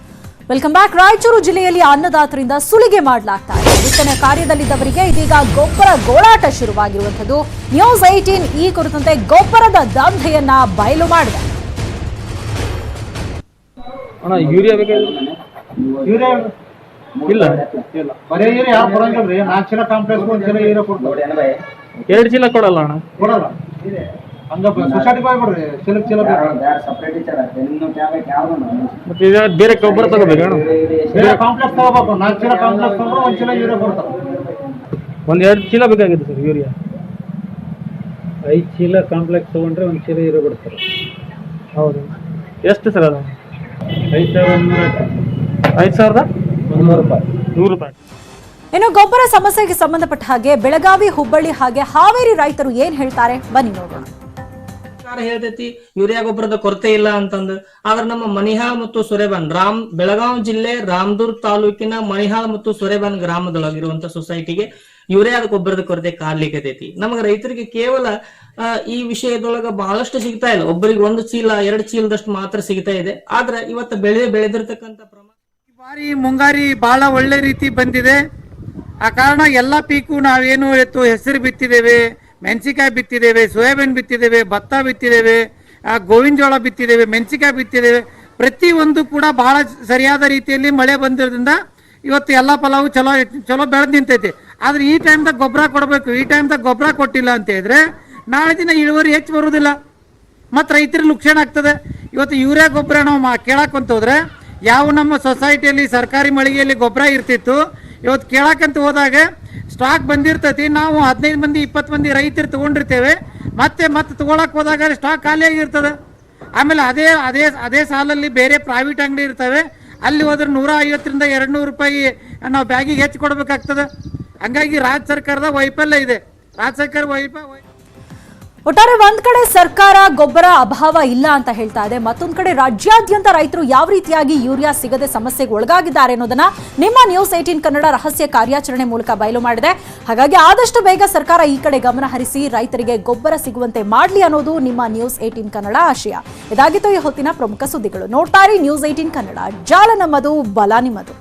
ವೆಲ್ಕಮ್ ಬ್ಯಾಕ್ ರಾಯಚೂರು ಜಿಲ್ಲೆಯಲ್ಲಿ ಅನ್ನದಾತರಿಂದ ಸುಲಿಗೆ ಮಾಡಲಾಗ್ತಾ ಇದೆ. ಬಿತ್ತನೆ ಕಾರ್ಯದಲ್ಲಿದ್ದವರಿಗೆ ಇದೀಗ ಗೊಬ್ಬರ ಗೋಳಾಟ ಶುರುವಾಗಿರುವಂಥದ್ದು. ನ್ಯೂಸ್ ಏಟೀನ್ ಈ ಕುರಿತಂತೆ ಗೊಬ್ಬರದ ದಂಧೆಯನ್ನ ಬಯಲು ಮಾಡಿದೆ. ಅಣ್ಣ ಯೂರಿಯಾ ಬೇಕಾದ್ರೆ ಇಲ್ಲ. ಬರೀ ಏರಿ ಯಾರು ಕೊಡಂಗಿಲ್ರಿ ನಾಲ್ಕು ಚೀಲ ಕಾಂಪ್ಲೆಕ್ಸ್ ಒಂದ್ ಚೀಲ ಏರಿಯಾ ಕೊಡ್ತಾರೆ. ಎರಡು ಚೀಲ ಕೊಡಲ್ಲ ಅಣ್ಣ. ಕೊಡಲ್ಲ. ಮತ್ತೆ ಇದು ಬೇರೆ ಗೊಬ್ಬರ ತಗೋಬೇಕು ಅಣ್ಣ ಬೇರೆ ಕಾಂಪ್ಲೆಕ್ಸ್ ತಗೋಬೇಕು ನಾಲ್ಕು ಚೀಲ ಕಾಂಪ್ಲೆಕ್ಸ್ ತಗೊಂಡ್ರೆ ಒಂದ್ ಎರಡು ಚೀಲ ಬೇಕಾಗಿದೆ ಸರ್ ಯೂರಿಯಾ. ಐದು ಚೀಲ ಕಾಂಪ್ಲೆಕ್ಸ್ ತಗೊಂಡ್ರೆ ಒಂದ್ ಚೀಲ ಯೂರಿಯಾ ಬಿಡ್ತಾರೆ ಹೌದು. ಎಷ್ಟು ಸರ್ ಅದು? ಐದು ಸಾವಿರ ಐದು ಸಾವಿರದ? ಮುನ್ನೂರು ರೂಪಾಯಿ. ನೂರು ರೂಪಾಯಿ. ಇನ್ನು ಗೊಬ್ಬರ ಸಮಸ್ಯೆಗೆ ಸಂಬಂಧಪಟ್ಟ ಹಾಗೆ ಬೆಳಗಾವಿ ಹುಬ್ಬಳ್ಳಿ ಹಾಗೆ ಹಾವೇರಿ ರೈತರು ಏನ್ ಹೇಳ್ತಾರೆ? ಬನ್ನಿ ನೋಡೋಣ. ಸರ್ಕಾರ ಹೇಳ್ತೈತಿ, ಯೂರಿಯಾ ಗೊಬ್ಬರದ ಕೊರತೆ ಇಲ್ಲ ಅಂತಂದು. ಆದ್ರೆ ನಮ್ಮ ಮನಿಹಾಳ್ ಮತ್ತು ಸೊರೆಬಾನ್, ರಾಮ್, ಬೆಳಗಾವಿ ಜಿಲ್ಲೆ ರಾಮದುರ್ಗ್ ತಾಲೂಕಿನ ಮನಿಹಾಳ್ ಮತ್ತು ಸೊರೆಬಾನ್ ಗ್ರಾಮದೊಳಗಿರುವಂತ ಸೊಸೈಟಿಗೆ ಯೂರಿಯಾದ ಗೊಬ್ಬರದ ಕೊರತೆ ಕಾಡ್ಲಿಕ್ಕೈತಿ ನಮಗ ರೈತರಿಗೆ ಕೇವಲ ಈ ವಿಷಯದೊಳಗ ಬಹಳಷ್ಟು ಸಿಗ್ತಾ ಇಲ್ಲ. ಒಬ್ಬರಿಗೆ ಒಂದು ಚೀಲ, ಎರಡು ಚೀಲದಷ್ಟು ಮಾತ್ರ ಸಿಗ್ತಾ ಇದೆ. ಆದ್ರೆ ಇವತ್ತು ಬೆಳೆ ಬೆಳೆದಿರ್ತಕ್ಕಂಥ ಪ್ರಮಾಣ ಬಾರಿ ಮುಂಗಾರಿ ಬಹಳ ಒಳ್ಳೆ ರೀತಿ ಬಂದಿದೆ. ಆ ಕಾರಣ ಎಲ್ಲಾ ಪೀಕು ನಾವೇನು ಎತ್ತು ಹೆಸರು ಬಿತ್ತಿದ್ದೇವೆ. ಮೆಣಸಿಕಾಯಿ ಬಿತ್ತಿದ್ದೇವೆ, ಸೋಯಾಬೀನ್ ಬಿತ್ತಿದ್ದೇವೆ, ಭತ್ತ ಬಿತ್ತಿದ್ದೇವೆ ಗೋವಿನ ಜೋಳ ಬಿತ್ತಿದ್ದೇವೆ, ಮೆಣಸಿಕಾಯಿ ಬಿತ್ತಿದ್ದೇವೆ. ಪ್ರತಿಯೊಂದು ಕೂಡ ಬಹಳ ಸರಿಯಾದ ರೀತಿಯಲ್ಲಿ ಮಳೆ ಬಂದಿರೋದ್ರಿಂದ ಇವತ್ತು ಎಲ್ಲ ಫಲವು ಚಲೋ ಚಲೋ ಬೆಳೆದು ನಿಂತೈತಿ. ಆದ್ರೆ ಈ ಟೈಮ್ದಾಗ ಗೊಬ್ಬರ ಕೊಡಬೇಕು. ಈ ಟೈಮ್ದಾಗ ಗೊಬ್ಬರ ಕೊಟ್ಟಿಲ್ಲ ಅಂತ ಹೇಳಿದ್ರೆ ನಾಳೆ ದಿನ ಇಳುವರಿ ಹೆಚ್ಚು ಬರುವುದಿಲ್ಲ. ಮತ್ತು ರೈತರಿಗೆ ನುಕ್ಸಾನ ಆಗ್ತದೆ. ಇವತ್ತು ಯೂರಿಯಾ ಗೊಬ್ಬರ ನಾವು ಮಾ ಕೇಳಕ್ಕಂತ ಹೋದ್ರೆ ಯಾವ ನಮ್ಮ ಸೊಸೈಟಿಯಲ್ಲಿ ಸರ್ಕಾರಿ ಮಳಿಗೆಯಲ್ಲಿ ಗೊಬ್ಬರ ಇರ್ತಿತ್ತು ಇವತ್ತು ಕೇಳಕ್ಕಂತ ಹೋದಾಗ ಸ್ಟಾಕ್ ಬಂದಿರ್ತತಿ, ನಾವು ಹದಿನೈದು ಮಂದಿ, ಇಪ್ಪತ್ತು ಮಂದಿ ರೈತರು ತಗೊಂಡಿರ್ತೇವೆ, ಮತ್ತೆ ಮತ್ತೆ ತೊಗೊಳಕ್ಕೆ ಹೋದಾಗ ಸ್ಟಾಕ್ ಖಾಲಿಯಾಗಿರ್ತದೆ ಆಮೇಲೆ ಅದೇ ಅದೇ ಅದೇ ಸಾಲಲ್ಲಿ ಬೇರೆ ಪ್ರೈವೇಟ್ ಅಂಗಡಿ ಇರ್ತವೆ, ಅಲ್ಲಿ ಹೋದ್ರೆ ನೂರ ಐವತ್ತರಿಂದ ಎರಡು ನೂರು ರೂಪಾಯಿ ನಾವು ಬ್ಯಾಗಿಗೆ ಹೆಚ್ಚು ಕೊಡಬೇಕಾಗ್ತದೆ. ಹಂಗಾಗಿ ರಾಜ್ಯ ಸರ್ಕಾರದ ವೈಫಲ್ಯ ಇದೆ. ರಾಜ್ಯ ಸರ್ಕಾರ ವೈಫ ಒಟ್ಟಾರೆ ಒಂದ್ ಕಡೆ ಸರ್ಕಾರ ಗೊಬ್ಬರ ಅಭಾವ ಇಲ್ಲ ಅಂತ ಹೇಳ್ತಾ ಇದೆ, ಮತ್ತೊಂದ್ ಕಡೆ ರಾಜ್ಯಾದ್ಯಂತ ರೈತರು ಯಾವ ರೀತಿಯಾಗಿ ಯೂರಿಯಾ ಸಿಗದೆ ಸಮಸ್ಯೆಗೆ ಒಳಗಾಗಿದ್ದಾರೆ ಅನ್ನೋದನ್ನ ನಿಮ್ಮ ನ್ಯೂಸ್ ಏಟೀನ್ ಕನ್ನಡ ರಹಸ್ಯ ಕಾರ್ಯಾಚರಣೆ ಮೂಲಕ ಬಯಲು ಮಾಡಿದೆ. ಹಾಗಾಗಿ ಆದಷ್ಟು ಬೇಗ ಸರ್ಕಾರ ಈ ಕಡೆ ಗಮನ ಹರಿಸಿ ರೈತರಿಗೆ ಗೊಬ್ಬರ ಸಿಗುವಂತೆ ಮಾಡಲಿ ಅನ್ನೋದು ನಿಮ್ಮ ನ್ಯೂಸ್ ಏಟೀನ್ ಕನ್ನಡ ಆಶಯ. ಇದಾಗಿತ್ತು ಈ ಹೊತ್ತಿನ ಪ್ರಮುಖ ಸುದ್ದಿಗಳು. ನೋಡ್ತಾರೆ ನ್ಯೂಸ್ ಏಟೀನ್ ಕನ್ನಡ. ಜಾಲ ನಮ್ಮದು, ಬಲ ನಿಮ್ಮದು.